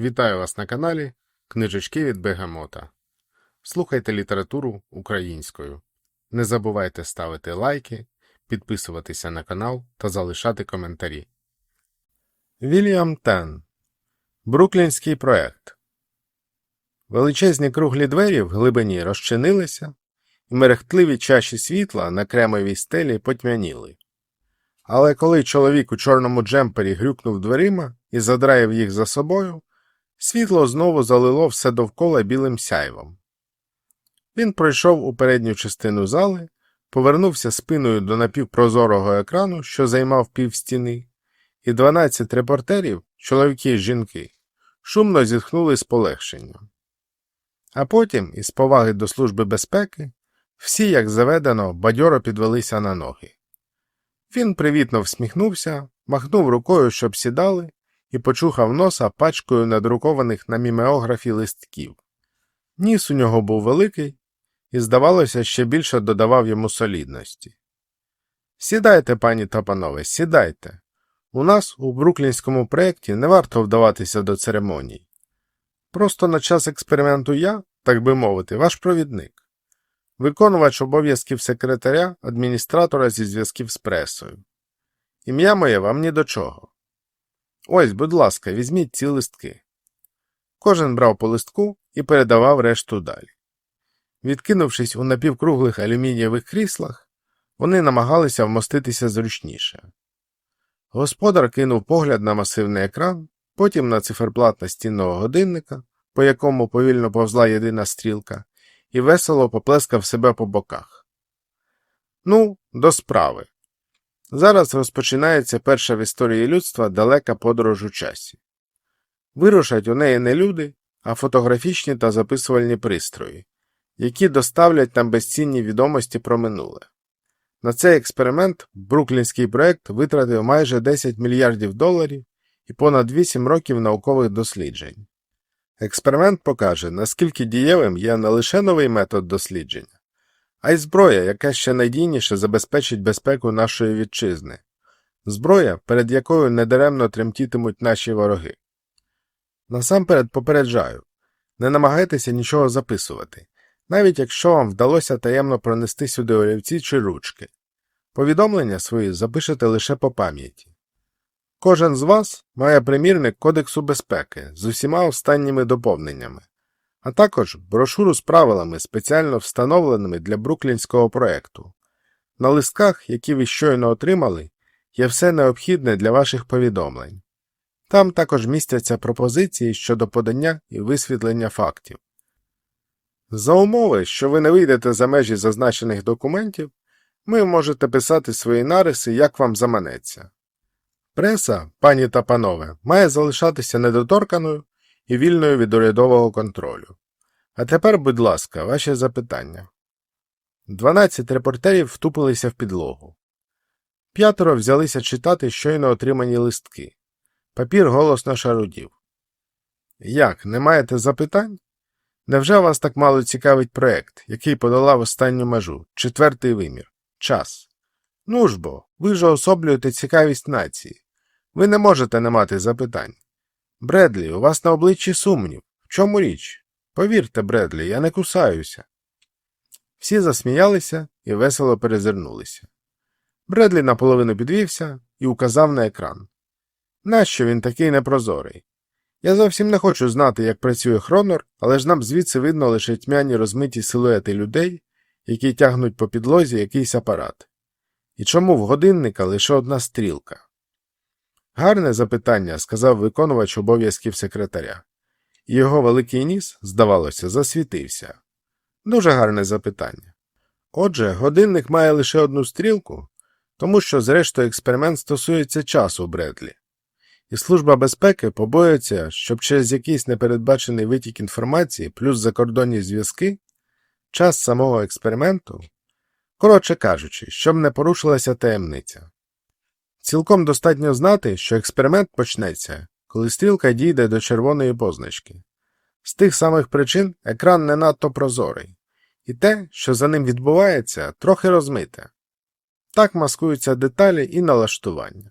Вітаю вас на каналі Книжечки від Бегамота. Слухайте літературу українською. Не забувайте ставити лайки, підписуватися на канал та залишати коментарі. Вільям Тен Бруклінський проект Величезні круглі двері в глибині розчинилися, і мерехтливі чаші світла на кремовій стелі потьмяніли. Але коли чоловік у чорному джемпері грюкнув дверима і задраїв їх за собою, світло знову залило все довкола білим сяйвом. Він пройшов у передню частину зали, повернувся спиною до напівпрозорого екрану, що займав півстіни, і дванадцять репортерів, чоловіки й жінки, шумно зітхнули з полегшенням. А потім, із поваги до Служби безпеки, всі, як заведено, бадьоро підвелися на ноги. Він привітно всміхнувся, махнув рукою, щоб сідали, і почухав носа пачкою надрукованих на мімеографі листків. Ніс у нього був великий і, здавалося, ще більше додавав йому солідності. Сідайте, пані та панове, сідайте. У нас у бруклінському проєкті не варто вдаватися до церемоній. Просто на час експерименту я, так би мовити, ваш провідник, виконувач обов'язків секретаря адміністратора зі зв'язків з пресою. Ім'я моє вам ні до чого. Ось, будь ласка, візьміть ці листки. Кожен брав по листку і передавав решту далі. Відкинувшись у напівкруглих алюмінієвих кріслах, вони намагалися вмоститися зручніше. Господар кинув погляд на масивний екран, потім на циферблат настінного годинника, по якому повільно повзла єдина стрілка, і весело поплескав себе по боках. Ну, до справи. Зараз розпочинається перша в історії людства далека подорож у часі. Вирушать у неї не люди, а фотографічні та записувальні пристрої, які доставлять нам безцінні відомості про минуле. На цей експеримент бруклінський проект витратив майже 10 мільярдів доларів і понад 8 років наукових досліджень. Експеримент покаже, наскільки дієвим є не лише новий метод дослідження, а й зброя, яка ще надійніше забезпечить безпеку нашої вітчизни, зброя, перед якою недаремно тремтітимуть наші вороги. Насамперед попереджаю не намагайтеся нічого записувати, навіть якщо вам вдалося таємно пронести сюди олівці чи ручки. Повідомлення свої запишете лише по пам'яті. Кожен з вас має примірник Кодексу безпеки з усіма останніми доповненнями, а також брошуру з правилами, спеціально встановленими для бруклінського проєкту. На листках, які ви щойно отримали, є все необхідне для ваших повідомлень. Там також містяться пропозиції щодо подання і висвітлення фактів. За умови, що ви не вийдете за межі зазначених документів, ви можете писати свої нариси, як вам заманеться. Преса, пані та панове, має залишатися недоторканою і вільною від урядового контролю. А тепер, будь ласка, ваші запитання. Дванадцять репортерів втупилися в підлогу. П'ятеро взялися читати щойно отримані листки. Папір голосно шарудів. Як, не маєте запитань? Невже вас так мало цікавить проект, який подолав останню межу, четвертий вимір, час? Ну ж бо, ви ж особлюєте цікавість нації. Ви не можете не мати запитань. Бредлі, у вас на обличчі сумнів. В чому річ? Повірте, Бредлі, я не кусаюся. Всі засміялися і весело перезирнулися. Бредлі наполовину підвівся і указав на екран. Нащо він такий непрозорий? Я зовсім не хочу знати, як працює хронор, але ж нам звідси видно лише тьмяні розмиті силуети людей, які тягнуть по підлозі якийсь апарат. І чому в годинника лише одна стрілка? Гарне запитання, сказав виконувач обов'язків секретаря. Його великий ніс, здавалося, засвітився. Дуже гарне запитання. Отже, годинник має лише одну стрілку, тому що, зрештою, експеримент стосується часу Бредлі. І Служба безпеки побоюється, щоб через якийсь непередбачений витік інформації плюс закордонні зв'язки, час самого експерименту, коротше кажучи, щоб не порушилася таємниця. Цілком достатньо знати, що експеримент почнеться, коли стрілка дійде до червоної позначки. З тих самих причин екран не надто прозорий, і те, що за ним відбувається, трохи розмите. Так маскуються деталі і налаштування.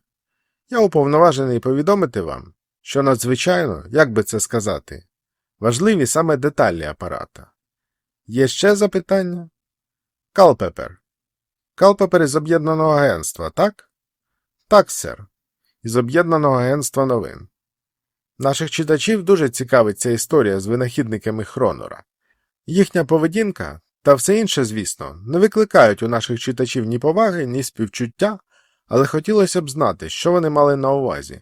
Я уповноважений повідомити вам, що надзвичайно, як би це сказати, важливі саме деталі апарата. Є ще запитання? Калпепер. Калпепер із об'єднаного агентства, так? Так, сер. Із об'єднаного агентства новин. Наших читачів дуже цікавить ця історія з винахідниками Хронора. Їхня поведінка та все інше, звісно, не викликають у наших читачів ні поваги, ні співчуття, але хотілося б знати, що вони мали на увазі,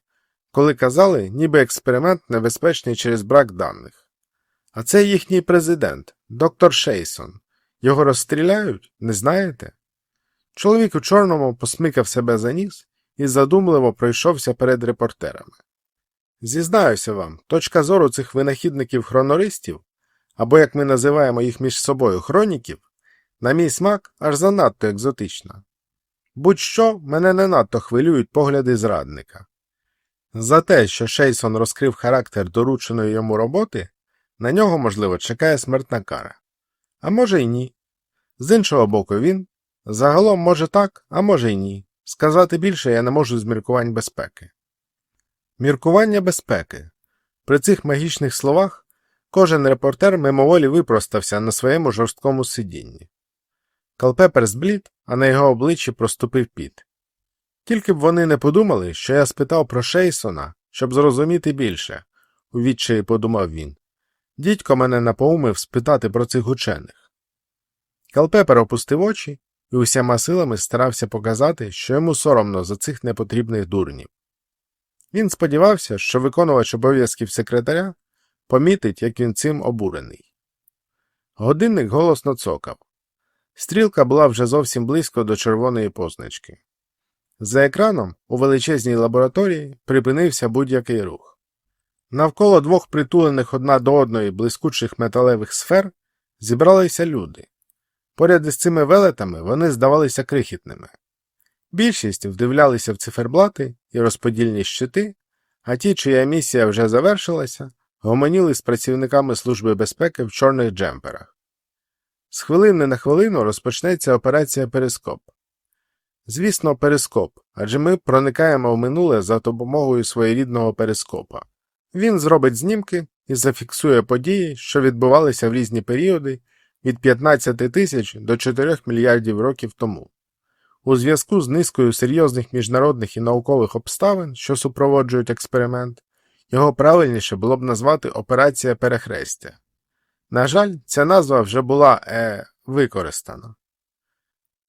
коли казали, ніби експеримент небезпечний через брак даних. А це їхній президент, доктор Шейсон. Його розстріляють, не знаєте? Чоловік у чорному посмикав себе за ніс і задумливо пройшовся перед репортерами. Зізнаюся вам, точка зору цих винахідників-хронористів, або як ми називаємо їх між собою хроніків, на мій смак аж занадто екзотична. Будь-що мене не надто хвилюють погляди зрадника. За те, що Шейсон розкрив характер дорученої йому роботи, на нього, можливо, чекає смертна кара. А може й ні. З іншого боку, він загалом може так, а може й ні. Сказати більше я не можу з міркувань безпеки. Міркування безпеки. При цих магічних словах кожен репортер мимоволі випростався на своєму жорсткому сидінні. Калпепер зблід, а на його обличчі проступив піт. Тільки б вони не подумали, що я спитав про Шейсона, щоб зрозуміти більше, у відчаї подумав він. Дідько мене напоумив спитати про цих учених. Калпепер опустив очі і усіма силами старався показати, що йому соромно за цих непотрібних дурнів. Він сподівався, що виконувач обов'язків секретаря помітить, як він цим обурений. Годинник голосно цокав. Стрілка була вже зовсім близько до червоної позначки. За екраном у величезній лабораторії припинився будь-який рух. Навколо двох притулених одна до одної блискучих металевих сфер зібралися люди. Поряд із цими велетами вони здавалися крихітними. Більшість вдивлялися в циферблати і розподільні щити, а ті, чия місія вже завершилася, гомоніли з працівниками Служби безпеки в чорних джемперах. З хвилини на хвилину розпочнеться операція Перископ. Звісно, перископ, адже ми проникаємо в минуле за допомогою своєрідного перископа. Він зробить знімки і зафіксує події, що відбувалися в різні періоди від 15 тисяч до 4 мільярдів років тому. У зв'язку з низкою серйозних міжнародних і наукових обставин, що супроводжують експеримент, його правильніше було б назвати Операція Перехрестя. На жаль, ця назва вже була е, використана.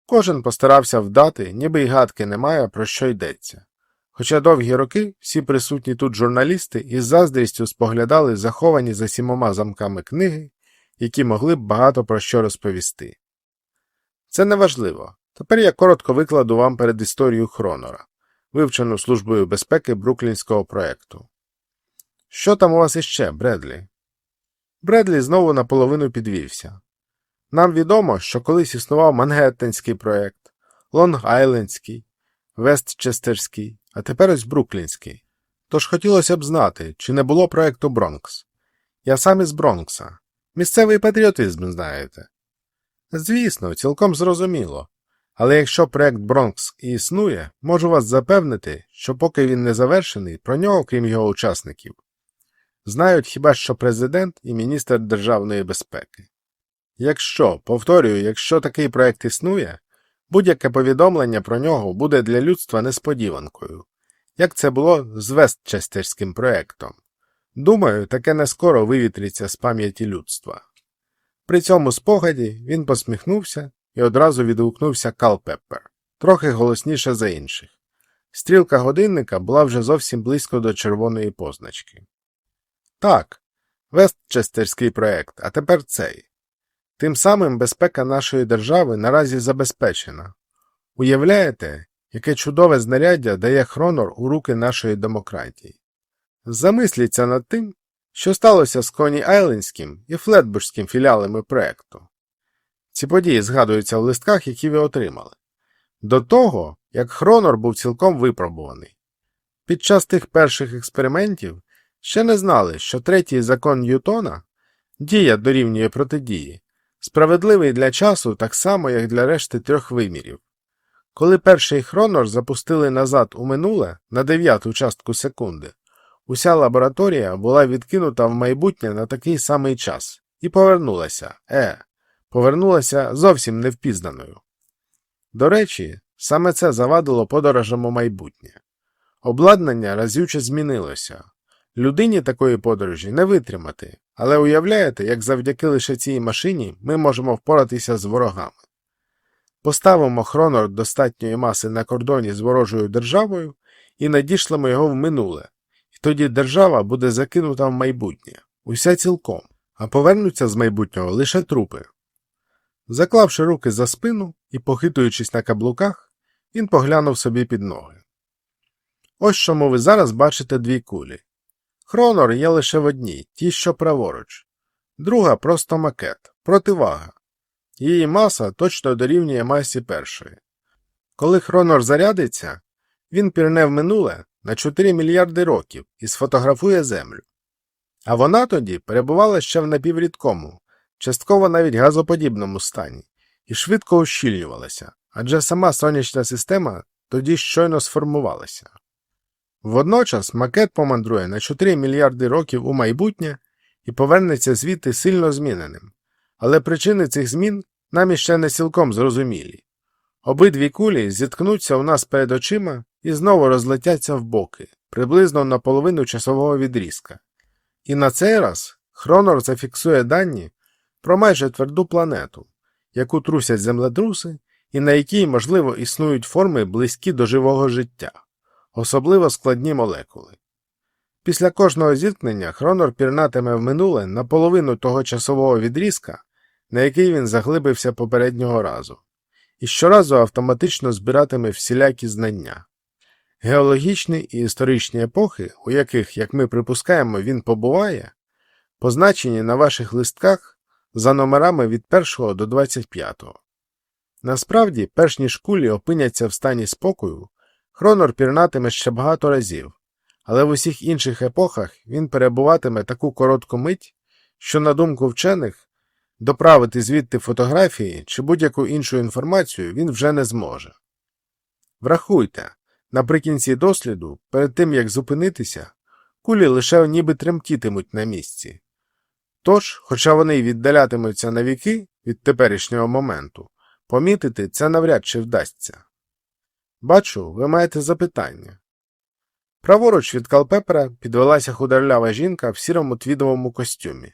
Кожен постарався вдати, ніби й гадки немає, про що йдеться. Хоча довгі роки всі присутні тут журналісти із заздрістю споглядали заховані за сімома замками книги, які могли б багато про що розповісти. Це неважливо. Тепер я коротко викладу вам перед історію Хронора, вивчену Службою безпеки Бруклінського проєкту. Що там у вас іще, Бредлі? Бредлі знову наполовину підвівся. Нам відомо, що колись існував Мангеттенський проєкт, Лонг-Айлендський, Вестчестерський, а тепер ось Бруклінський. Тож хотілося б знати, чи не було проєкту Бронкс. Я сам із Бронкса. Місцевий патріотизм, знаєте. Звісно, цілком зрозуміло. Але якщо проект Бронкс існує, можу вас запевнити, що поки він не завершений, про нього, крім його учасників, знають хіба що президент і міністр державної безпеки. Якщо, повторюю, якщо такий проект існує, будь-яке повідомлення про нього буде для людства несподіванкою, як це було з Вестчестерським проектом. Думаю, таке не скоро вивітриться з пам'яті людства. При цьому спогаді він посміхнувся і одразу відгукнувся Калпеппер, трохи голосніше за інших. Стрілка годинника була вже зовсім близько до червоної позначки. Так, Вестчестерський проект, а тепер цей. Тим самим безпека нашої держави наразі забезпечена. Уявляєте, яке чудове знаряддя дає хронор у руки нашої демократії? Замисліться над тим, що сталося з Коні Айлендським і Флетбурзьким філіалами проекту. Ці події згадуються в листках, які ви отримали. До того, як Хронор був цілком випробуваний. Під час тих перших експериментів ще не знали, що третій закон Ньютона дія дорівнює протидії, справедливий для часу так само, як для решти трьох вимірів. Коли перший хронор запустили назад у минуле на дев'яту частку секунди, Уся лабораторія була відкинута в майбутнє на такий самий час і повернулася, е, повернулася зовсім невпізнаною. До речі, саме це завадило подорожам у майбутнє. Обладнання разюче змінилося. Людині такої подорожі не витримати, але уявляєте, як завдяки лише цій машині ми можемо впоратися з ворогами. Поставимо хронор достатньої маси на кордоні з ворожою державою і надішлемо його в минуле, тоді держава буде закинута в майбутнє, уся цілком, а повернуться з майбутнього лише трупи. Заклавши руки за спину і похитуючись на каблуках, він поглянув собі під ноги. Ось чому ви зараз бачите дві кулі. Хронор є лише в одній, ті, що праворуч. Друга просто макет, противага. Її маса точно дорівнює масі першої. Коли хронор зарядиться, він пірне в минуле на 4 мільярди років і сфотографує Землю. А вона тоді перебувала ще в напіврідкому, частково навіть газоподібному стані, і швидко ущільнювалася, адже сама сонячна система тоді щойно сформувалася. Водночас макет помандрує на 4 мільярди років у майбутнє і повернеться звідти сильно зміненим. Але причини цих змін нам іще не цілком зрозумілі. Обидві кулі зіткнуться у нас перед очима і знову розлетяться в боки, приблизно на половину часового відрізка. І на цей раз Хронор зафіксує дані про майже тверду планету, яку трусять землетруси і на якій, можливо, існують форми близькі до живого життя, особливо складні молекули. Після кожного зіткнення Хронор пірнатиме в минуле на половину того часового відрізка, на який він заглибився попереднього разу, і щоразу автоматично збиратиме всілякі знання. Геологічні і історичні епохи, у яких, як ми припускаємо, він побуває, позначені на ваших листках за номерами від 1 до 25. Насправді, перш ніж кулі опиняться в стані спокою, Хронор пірнатиме ще багато разів, але в усіх інших епохах він перебуватиме таку коротку мить, що, на думку вчених, доправити звідти фотографії чи будь-яку іншу інформацію він вже не зможе. Врахуйте, наприкінці досліду, перед тим як зупинитися, кулі лише ніби тремтітимуть на місці. Тож, хоча вони й віддалятимуться на віки від теперішнього моменту, помітити це навряд чи вдасться. Бачу, ви маєте запитання. Праворуч від Калпепера підвелася худорлява жінка в сірому твідовому костюмі.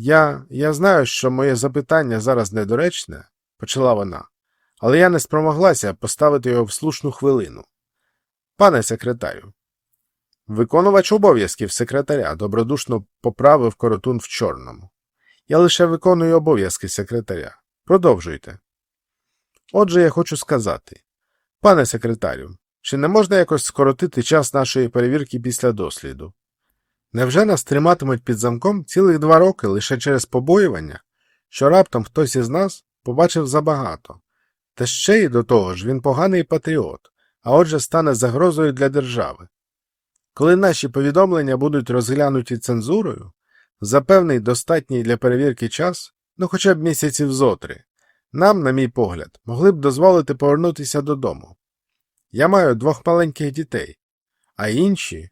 Я я знаю, що моє запитання зараз недоречне, почала вона, але я не спромоглася поставити його в слушну хвилину. Пане секретарю, виконувач обов'язків секретаря добродушно поправив коротун в чорному. Я лише виконую обов'язки секретаря. Продовжуйте. Отже, я хочу сказати, пане секретарю, чи не можна якось скоротити час нашої перевірки після досліду? Невже нас триматимуть під замком цілих два роки лише через побоювання, що раптом хтось із нас побачив забагато, та ще й до того ж він поганий патріот, а отже стане загрозою для держави. Коли наші повідомлення будуть розглянуті цензурою, за певний достатній для перевірки час, ну хоча б місяців зотри, нам, на мій погляд, могли б дозволити повернутися додому. Я маю двох маленьких дітей, а інші.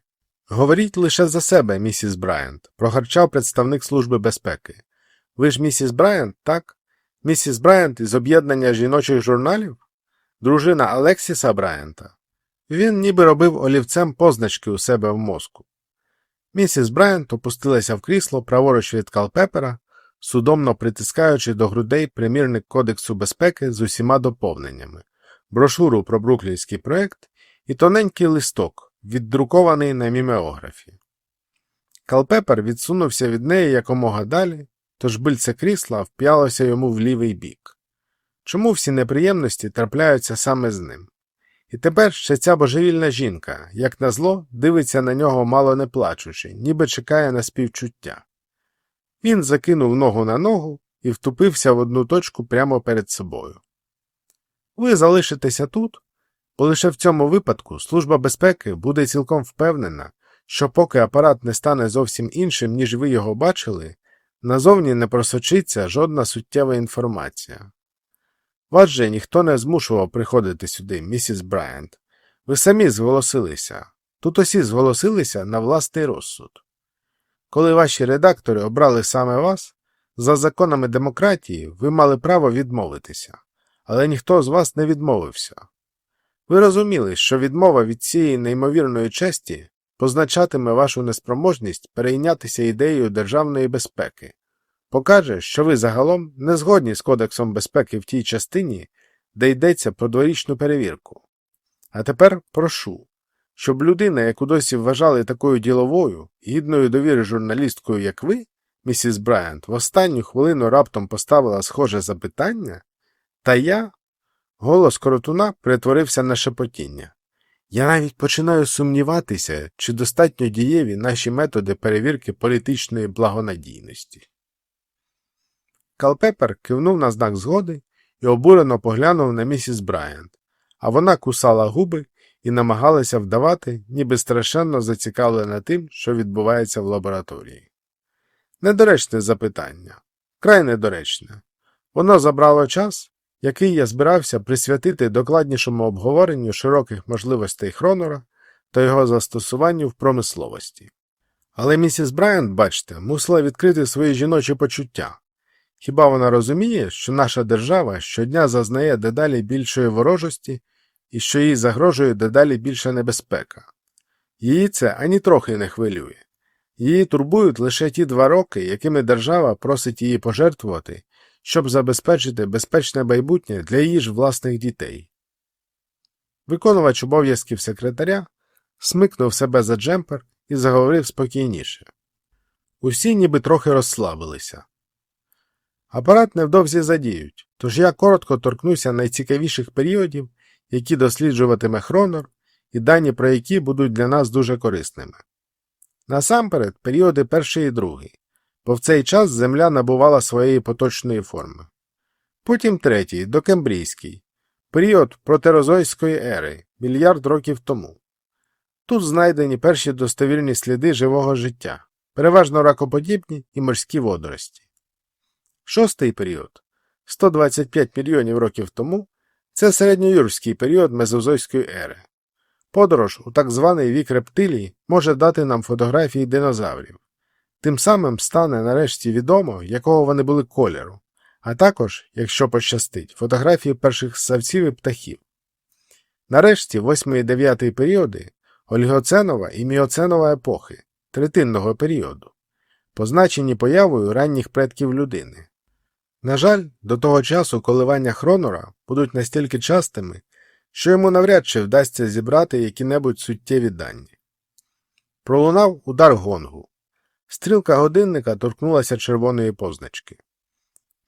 Говоріть лише за себе, місіс Брайант, прогарчав представник Служби безпеки. Ви ж місіс Брайант, так? Місіс Брайант із об'єднання жіночих журналів? Дружина Алексіса Брайанта. Він ніби робив олівцем позначки у себе в мозку. Місіс Брайант опустилася в крісло праворуч від Калпепера, судомно притискаючи до грудей примірник Кодексу безпеки з усіма доповненнями, брошуру про бруклінський проект і тоненький листок, віддрукований на мімеографі. Калпепер відсунувся від неї якомога далі, тож бильце крісла вп'ялося йому в лівий бік. Чому всі неприємності трапляються саме з ним? І тепер ще ця божевільна жінка, як назло, дивиться на нього мало не плачучи, ніби чекає на співчуття. Він закинув ногу на ногу і втупився в одну точку прямо перед собою. Ви залишитеся тут, бо лише в цьому випадку Служба безпеки буде цілком впевнена, що поки апарат не стане зовсім іншим, ніж ви його бачили, назовні не просочиться жодна суттєва інформація. Вас же ніхто не змушував приходити сюди, місіс Брайант. Ви самі зголосилися. Тут усі зголосилися на власний розсуд. Коли ваші редактори обрали саме вас, за законами демократії ви мали право відмовитися, але ніхто з вас не відмовився. Ви розуміли, що відмова від цієї неймовірної честі позначатиме вашу неспроможність перейнятися ідеєю державної безпеки, покаже, що ви загалом не згодні з Кодексом безпеки в тій частині, де йдеться про дворічну перевірку. А тепер прошу, щоб людина, яку досі вважали такою діловою, гідною довіри журналісткою, як ви, місіс Брайант, в останню хвилину раптом поставила схоже запитання, та я. Голос коротуна перетворився на шепотіння. Я навіть починаю сумніватися, чи достатньо дієві наші методи перевірки політичної благонадійності. Калпепер кивнув на знак згоди і обурено поглянув на місіс Брайант, а вона кусала губи і намагалася вдавати, ніби страшенно зацікавлена тим, що відбувається в лабораторії. Недоречне запитання, край недоречне. Воно забрало час, який я збирався присвятити докладнішому обговоренню широких можливостей Хронора та його застосуванню в промисловості. Але місіс Брайант, бачте, мусила відкрити свої жіночі почуття. Хіба вона розуміє, що наша держава щодня зазнає дедалі більшої ворожості і що їй загрожує дедалі більша небезпека? Її це ані трохи не хвилює. Її турбують лише ті два роки, якими держава просить її пожертвувати, щоб забезпечити безпечне майбутнє для її ж власних дітей. Виконувач обов'язків секретаря смикнув себе за джемпер і заговорив спокійніше. Усі ніби трохи розслабилися. Апарат невдовзі задіють, тож я коротко торкнуся найцікавіших періодів, які досліджуватиме Хронор, і дані про які будуть для нас дуже корисними. Насамперед, періоди перший і другий, бо в цей час Земля набувала своєї поточної форми. Потім третій, докембрійський, період протерозойської ери, мільярд років тому. Тут знайдені перші достовірні сліди живого життя, переважно ракоподібні і морські водорості. Шостий період 125 мільйонів років тому це середньоюрський період мезозойської ери. Подорож у так званий вік рептилій може дати нам фотографії динозаврів. Тим самим стане нарешті відомо, якого вони були кольору, а також, якщо пощастить, фотографії перших ссавців і птахів. Нарешті 8 і 9 періоди олігоценова і міоценова епохи, третинного періоду, позначені появою ранніх предків людини. На жаль, до того часу коливання хронора будуть настільки частими, що йому навряд чи вдасться зібрати які-небудь суттєві дані. Пролунав удар гонгу. Стрілка годинника торкнулася червоної позначки.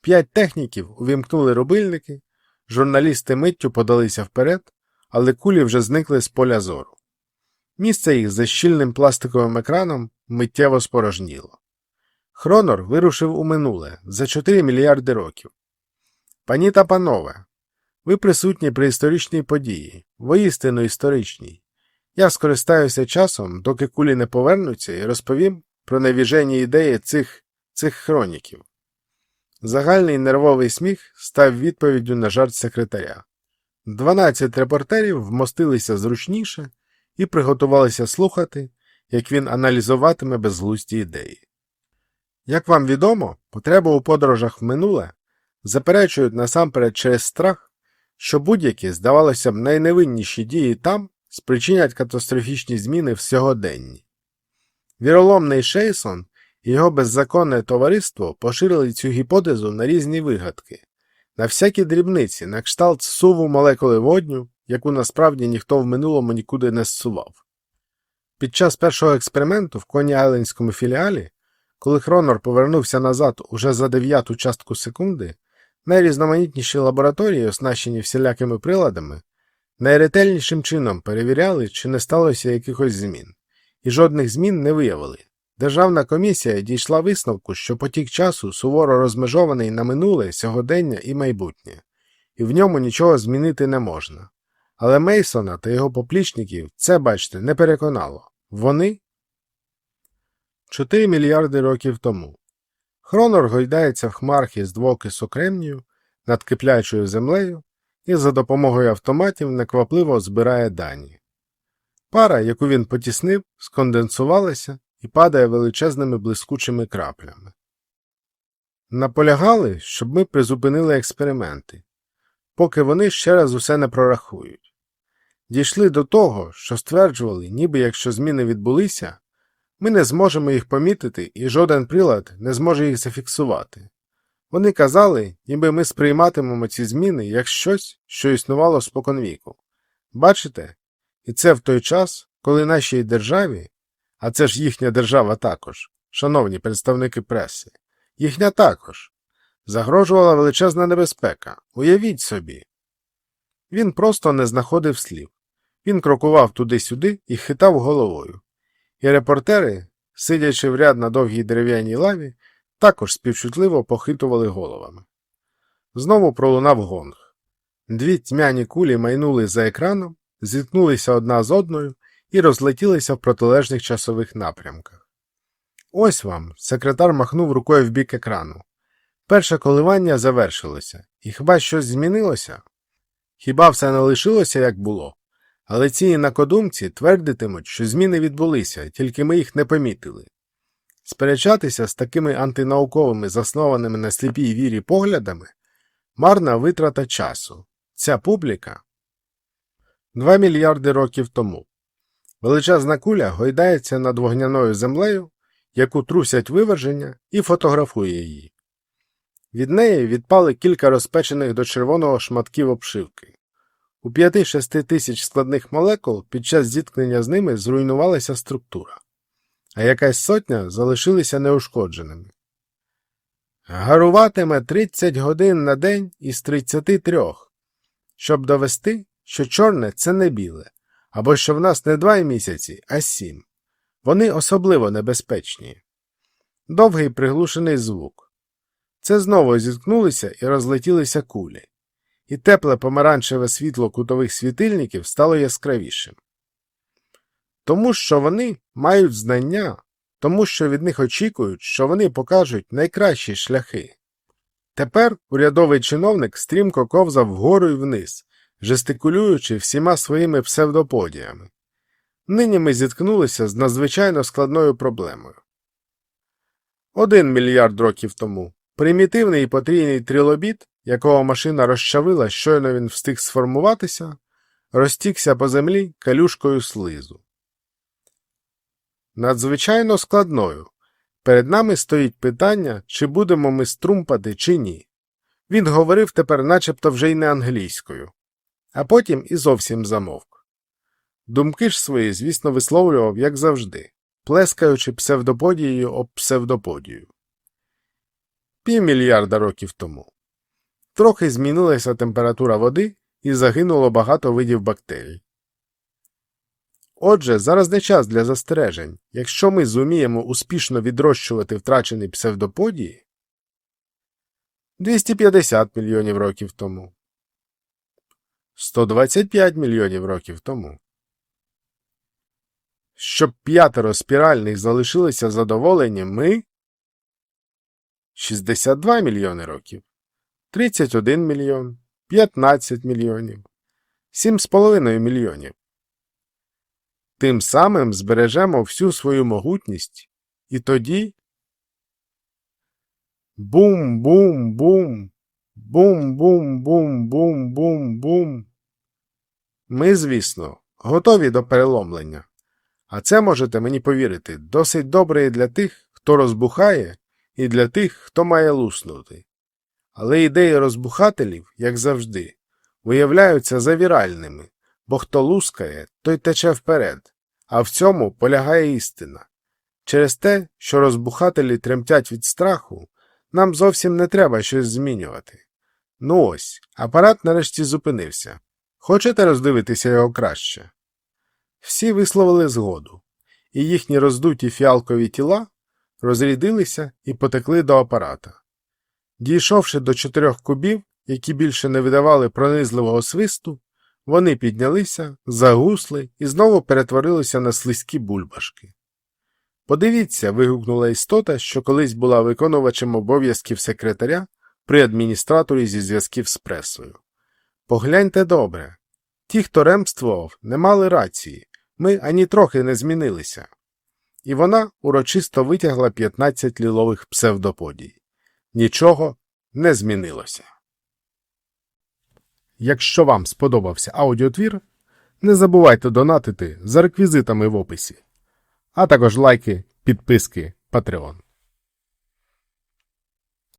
П'ять техніків увімкнули рубильники, журналісти миттю подалися вперед, але кулі вже зникли з поля зору. Місце їх за щільним пластиковим екраном миттєво спорожніло. Хронор вирушив у минуле за 4 мільярди років. Пані та панове, ви присутні при історичній події, воістину історичній. Я скористаюся часом, доки кулі не повернуться, і розповім про невіжені ідеї цих цих хроніків. Загальний нервовий сміх став відповіддю на жарт секретаря. Дванадцять репортерів вмостилися зручніше і приготувалися слухати, як він аналізуватиме безглузді ідеї. Як вам відомо, потреба у подорожах в минуле заперечують насамперед через страх, що будь-які, здавалося б, найневинніші дії там спричинять катастрофічні зміни в сьогоденні. Віроломний Шейсон і його беззаконне товариство поширили цю гіпотезу на різні вигадки, на всякі дрібниці, на кшталт суву молекули водню, яку насправді ніхто в минулому нікуди не зсував. Під час першого експерименту в коні Айленському філіалі, коли Хронор повернувся назад уже за дев'яту частку секунди, найрізноманітніші лабораторії, оснащені всілякими приладами, найретельнішим чином перевіряли, чи не сталося якихось змін, і жодних змін не виявили. Державна комісія дійшла висновку, що потік часу суворо розмежований на минуле, сьогодення і майбутнє, і в ньому нічого змінити не можна. Але Мейсона та його поплічників це, бачте, не переконало. Вони 4 мільярди років тому. Хронор гойдається в хмархі з двокису кремнію над киплячою землею і за допомогою автоматів неквапливо збирає дані. Пара, яку він потіснив, сконденсувалася і падає величезними блискучими краплями. Наполягали, щоб ми призупинили експерименти, поки вони ще раз усе не прорахують. Дійшли до того, що стверджували, ніби якщо зміни відбулися, ми не зможемо їх помітити і жоден прилад не зможе їх зафіксувати. Вони казали, ніби ми сприйматимемо ці зміни як щось, що існувало споконвіку. Бачите? І це в той час, коли нашій державі, а це ж їхня держава також, шановні представники преси, їхня також, загрожувала величезна небезпека. Уявіть собі. Він просто не знаходив слів. Він крокував туди-сюди і хитав головою. І репортери, сидячи в ряд на довгій дерев'яній лаві, також співчутливо похитували головами. Знову пролунав гонг. Дві тьмяні кулі майнули за екраном, зіткнулися одна з одною і розлетілися в протилежних часових напрямках. Ось вам, секретар махнув рукою в бік екрану. Перше коливання завершилося, і хіба щось змінилося? Хіба все не лишилося, як було? Але ці інакодумці твердитимуть, що зміни відбулися, тільки ми їх не помітили. Сперечатися з такими антинауковими, заснованими на сліпій вірі поглядами марна витрата часу. Ця публіка Два мільярди років тому. Величезна куля гойдається над вогняною землею, яку трусять виверження, і фотографує її. Від неї відпали кілька розпечених до червоного шматків обшивки. У 5-6 тисяч складних молекул під час зіткнення з ними зруйнувалася структура, а якась сотня залишилися неушкодженими. Гаруватиме 30 годин на день із 33, щоб довести, що чорне це не біле, або що в нас не два місяці, а сім. Вони особливо небезпечні. Довгий приглушений звук. Це знову зіткнулися і розлетілися кулі, і тепле помаранчеве світло кутових світильників стало яскравішим. Тому що вони мають знання, тому що від них очікують, що вони покажуть найкращі шляхи. Тепер урядовий чиновник стрімко ковзав вгору і вниз, жестикулюючи всіма своїми псевдоподіями. Нині ми зіткнулися з надзвичайно складною проблемою. Один мільярд років тому примітивний і потрійний трилобіт, якого машина розчавила, щойно він встиг сформуватися, розтікся по землі калюшкою слизу. Надзвичайно складною. Перед нами стоїть питання, чи будемо ми струмпати, чи ні. Він говорив тепер начебто вже й не англійською, а потім і зовсім замовк. Думки ж свої, звісно, висловлював, як завжди, плескаючи псевдоподією об псевдоподію. Півмільярда років тому. Трохи змінилася температура води і загинуло багато видів бактерій. Отже, зараз не час для застережень. Якщо ми зуміємо успішно відрощувати втрачені псевдоподії 250 мільйонів років тому, 125 мільйонів років тому. Щоб п'ятеро спіральних залишилися задоволені, ми 62 мільйони років, 31 мільйон, 15 мільйонів, 7,5 мільйонів. Тим самим збережемо всю свою могутність, і тоді бум-бум-бум, бум-бум-бум-бум-бум-бум. Ми, звісно, готові до переломлення. А це можете мені повірити, досить добре і для тих, хто розбухає, і для тих, хто має луснути. Але ідеї розбухателів, як завжди, виявляються завіральними, бо хто лускає, той тече вперед, а в цьому полягає істина. Через те, що розбухателі тремтять від страху, нам зовсім не треба щось змінювати. Ну ось, апарат нарешті зупинився. Хочете роздивитися його краще? Всі висловили згоду, і їхні роздуті фіалкові тіла розрядилися і потекли до апарата. Дійшовши до чотирьох кубів, які більше не видавали пронизливого свисту, вони піднялися, загусли і знову перетворилися на слизькі бульбашки. Подивіться, вигукнула істота, що колись була виконувачем обов'язків секретаря при адміністраторі зі зв'язків з пресою. Погляньте добре. Ті, хто ремствував, не мали рації, Ми ані трохи не змінилися. І вона урочисто витягла 15 лілових псевдоподій. Нічого не змінилося. Якщо вам сподобався аудіотвір, не забувайте донатити за реквізитами в описі, а також лайки, підписки, Patreon.